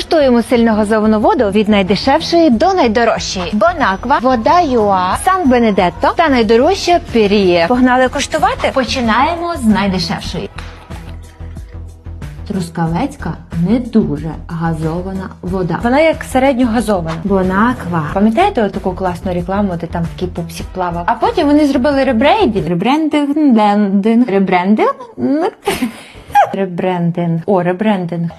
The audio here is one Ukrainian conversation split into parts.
Куштуємо сильно газовану воду від найдешевшої до найдорожчої. Бонаква, вода Юа, Сан Бенедетто та найдорожча Періє. Погнали куштувати? Починаємо з найдешевшої. Трускавецька не дуже газована вода. Вона як середньогазована. Бонаква. Пам'ятаєте таку класну рекламу, де там такий пупсик плавав? А потім вони зробили ребрейдинг. Ребрендинг, ребрендинг, ребрендинг. Ребрендинг. О, ребрендинг.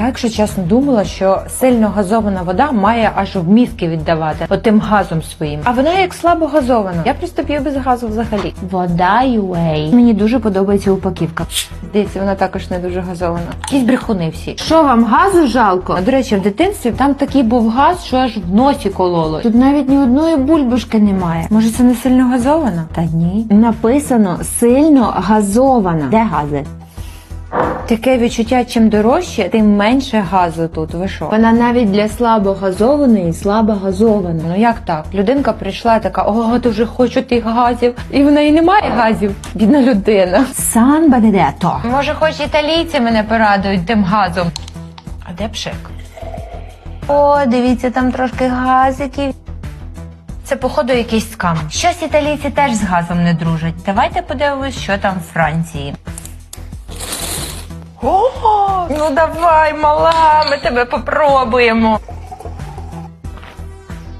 Я, якщо чесно, думала, що сильно газована вода має аж в мізки віддавати отим газом своїм. А вона як слабо газована. Я просто п'ю без газу взагалі. Вода UA. Мені дуже подобається упаківка. Здається, вона також не дуже газована. Якісь брехуни всі. Що вам газу жалко? До речі, в дитинстві там такий був газ, що аж в носі кололо. Тут навіть ні одної бульбашки немає. Може, це не сильно газована? Та ні. Написано сильно газована. Де гази? Таке відчуття, чим дорожче, тим менше газу тут. Ви що? Вона навіть для слабогазованої слабо газована. Ну як так? Людинка прийшла така, ого, дуже хочу тих газів. І в неї немає газів. Бідна людина. Сан Бенедетто. Може, хоч італійці мене порадують тим газом. А де пшик? О, дивіться, там трошки газиків. Це, походу, якийсь скам. Щось італійці теж з газом не дружать. Давайте подивимось, що там в Франції. О, ну давай, мала, ми тебе попробуємо.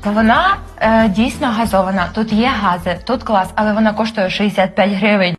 Вона е, дійсно газована. Тут є гази, тут клас, але вона коштує 65 гривень.